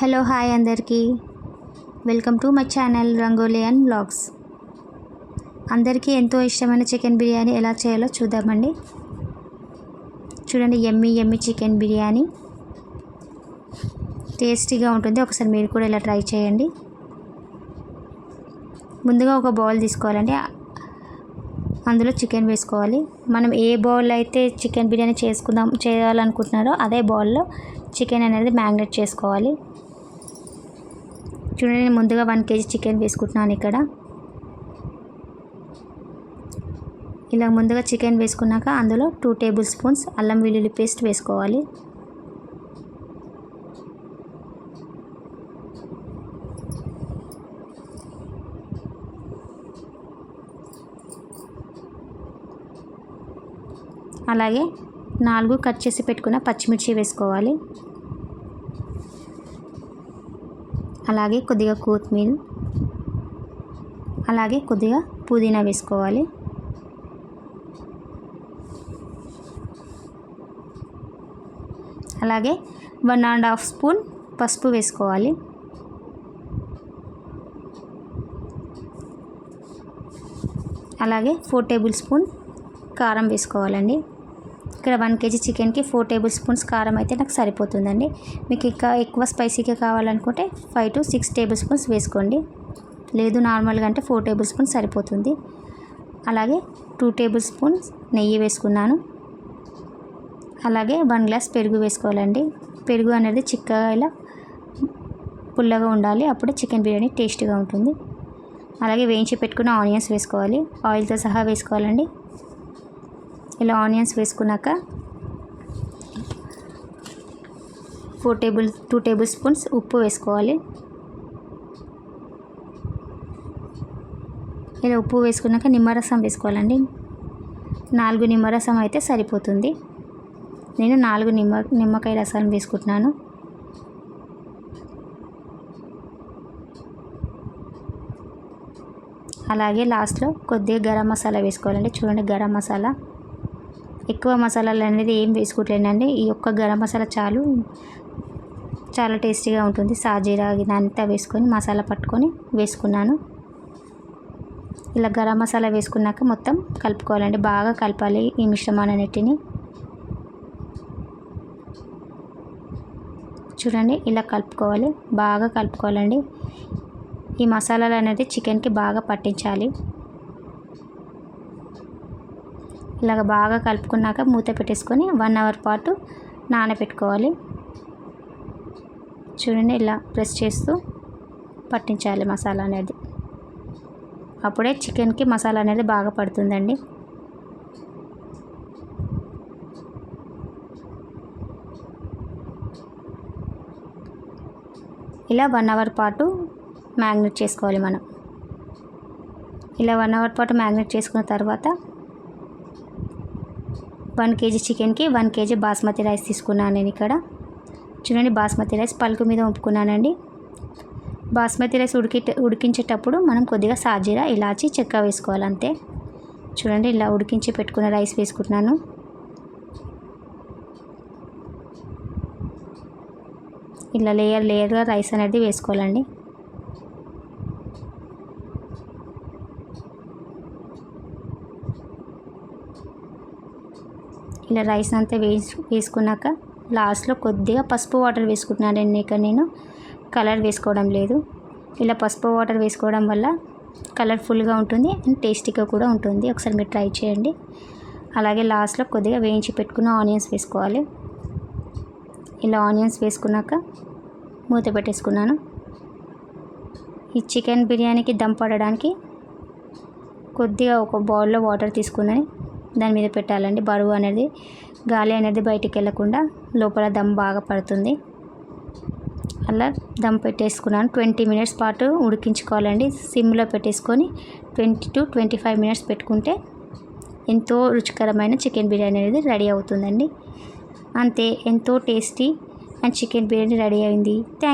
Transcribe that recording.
Hello hi అందరికీ. Welcome to my channel rangoli and blogs అందరికీ ఎంతో ఇష్టమైన చికెన్ బిర్యానీ ఎలా చేయాలో చూద్దామండి. చూడండి ఎమ్మి ఎమ్మి చికెన్ బిర్యానీ. టేస్టీగా ఉంటుంది. ఒకసారి మీరు కూడా ఇలా ట్రై చేయండి. ముందుగా ఒక బౌల్ తీసుకోవాలండి. అందులో చికెన్ వేసుకోవాలి. మనం ఏ బౌల్ అయితే చికెన్ బిర్యానీ చేసుకుందాం చేయాలనుకుంటున్నారో అదే బౌల్లో చికెన్ అనేది మ్యాగ్నేట్ చేసుకోవాలి. చూడండి నేను ముందుగా వన్ కేజీ చికెన్ వేసుకుంటున్నాను ఇక్కడ. ఇలా ముందుగా చికెన్ వేసుకున్నాక అందులో టూ టేబుల్ స్పూన్స్ అల్లం వెల్లుల్లి పేస్ట్ వేసుకోవాలి. అలాగే నాలుగు కట్ చేసి పెట్టుకున్న పచ్చిమిర్చి వేసుకోవాలి. అలాగే కొద్దిగా కొత్తిమీర. అలాగే కొద్దిగా పుదీనా వేసుకోవాలి. అలాగే వన్ అండ్ హాఫ్ స్పూన్ పసుపు వేసుకోవాలి. అలాగే ఫోర్ టేబుల్ స్పూన్ కారం వేసుకోవాలండి. ఇక్కడ వన్ కేజీ చికెన్కి ఫోర్ టేబుల్ స్పూన్స్ కారం అయితే నాకు సరిపోతుందండి. మీకు ఇంకా ఎక్కువ స్పైసీగా కావాలనుకుంటే five to six tablespoons వేసుకోండి. లేదు నార్మల్గా అంటే ఫోర్ టేబుల్ స్పూన్స్ సరిపోతుంది. అలాగే టూ టేబుల్ స్పూన్స్ నెయ్యి వేసుకున్నాను. అలాగే వన్ గ్లాస్ పెరుగు వేసుకోవాలండి. పెరుగు అనేది చిక్కగా ఇలా పుల్లగా ఉండాలి. అప్పుడే చికెన్ బిర్యానీ టేస్ట్గా ఉంటుంది. అలాగే వేయించి పెట్టుకున్న ఆనియన్స్ వేసుకోవాలి. ఆయిల్తో సహా వేసుకోవాలండి. ఇలా ఆనియన్స్ వేసుకున్నాక four table two tablespoons ఉప్పు వేసుకోవాలి. ఇలా ఉప్పు వేసుకున్నాక నిమ్మరసం వేసుకోవాలండి. నాలుగు నిమ్మరసం అయితే సరిపోతుంది. నేను నాలుగు నిమ్మ నిమ్మకాయ రసం వేసుకుంటున్నాను. అలాగే లాస్ట్లో కొద్దిగా గరం మసాలా వేసుకోవాలండి. చూడండి గరం మసాలా. ఎక్కువ మసాలాలు అనేది ఏం వేసుకోవట్లేనండి ఈ ఒక్క గరం మసాలా చాలు. చాలా టేస్టీగా ఉంటుంది. సాజీరా అంతా వేసుకొని మసాలా పట్టుకొని వేసుకున్నాను. ఇలా గరం మసాలా వేసుకున్నాక మొత్తం కలుపుకోవాలండి. బాగా కలపాలి ఈ మిశ్రమాన్నిటిని చూడండి ఇలా కలుపుకోవాలి. బాగా కలుపుకోవాలండి. ఈ మసాలాలు అనేది చికెన్కి బాగా పట్టించాలి. ఇలాగ బాగా కలుపుకున్నాక మూత పెట్టేసుకొని వన్ అవర్ పాటు నానబెట్టుకోవాలి. చూడండి ఇలా ప్రెస్ చేస్తూ పట్టించాలి మసాలా అనేది. అప్పుడే చికెన్కి మసాలా అనేది బాగా పడుతుందండి. ఇలా వన్ అవర్ పాటు మ్యాగ్నెట్ చేసుకోవాలి మనం. ఇలా వన్ అవర్ పాటు మ్యాగ్నెట్ చేసుకున్న తర్వాత వన్ కేజీ చికెన్కి వన్ కేజీ బాస్మతి రైస్ తీసుకున్నాను నేను ఇక్కడ. చూడండి బాస్మతి రైస్ పలుకు మీద ఒప్పుకున్నానండి. బాస్మతి రైస్ ఉడికి ఉడికించేటప్పుడు మనం కొద్దిగా సాజీరా ఇలాచి చెక్క వేసుకోవాలి అంతే చూడండి ఇలా ఉడికించి పెట్టుకున్న రైస్ వేసుకుంటున్నాను. ఇలా లేయర్ లేయర్గా రైస్ అనేది వేసుకోవాలండి. ఇలా రైస్ అంతా వేసి వేసుకున్నాక లాస్ట్లో కొద్దిగా పసుపు వాటర్ వేసుకుంటున్నాను ఇక నేను కలర్ వేసుకోవడం లేదు. ఇలా పసుపు వాటర్ వేసుకోవడం వల్ల కలర్ఫుల్గా ఉంటుంది అండ్ టేస్టీగా కూడా ఉంటుంది. ఒకసారి మీరు ట్రై చేయండి. అలాగే లాస్ట్లో కొద్దిగా వేయించి పెట్టుకున్న ఆనియన్స్ వేసుకోవాలి. ఇలా ఆనియన్స్ వేసుకున్నాక మూత పెట్టేసుకున్నాను. ఈ చికెన్ బిర్యానీకి దమ్ పడడానికి కొద్దిగా ఒక బౌల్లో వాటర్ తీసుకున్నాను. దాని మీద పెట్టాలండి. బరువు అనేది గాలి అనేది బయటికి వెళ్ళకుండా లోపల దమ్ బాగా పడుతుంది. అలా దమ్ పెట్టేసుకున్నాను. ట్వంటీ మినిట్స్ పాటు ఉడికించుకోవాలండి. సిమ్లో పెట్టేసుకొని twenty to twenty five minutes పెట్టుకుంటే ఎంతో రుచికరమైన చికెన్ బిర్యానీ అనేది రెడీ అవుతుందండి. అంతే ఎంతో tasty and chicken biryani ready అయింది. థ్యాంక్